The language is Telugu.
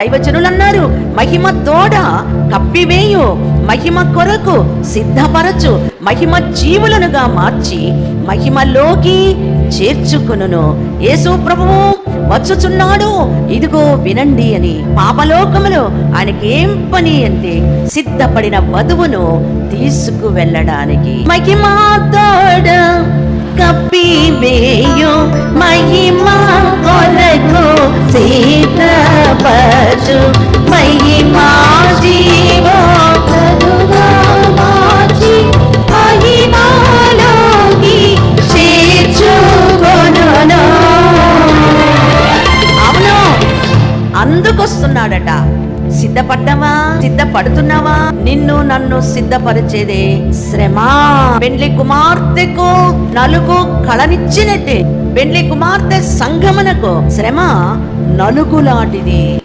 దైవజనులు అన్నారు మహిమ తోడ కప్పివేయు మహిమ కొరకు సిద్ధపరచు మహిమ జీవులనుగా మార్చి మహిమలోకి చేర్చుకును యేసు ప్రభువు వచ్చుచున్నాడు. ఇదిగో వినండి అని పాపలోకములో ఆయనకేం పని అంటే సిద్ధపడిన వధువును తీసుకు వెళ్ళడానికి. మహిమ తోడ కప్పివేయు మహిమ అందుకొస్తున్నాడట. సిద్ధపడ్డావా? సిద్ధపడుతున్నావా? నిన్ను నన్ను సిద్ధపరిచేదే శ్రమ. పెండ్లి కుమార్తెకు నలుగు కళనిచ్చినట్టే. పెండ్లి కుమార్తె సంగమనకు శ్రమ నలుగులాంటిది.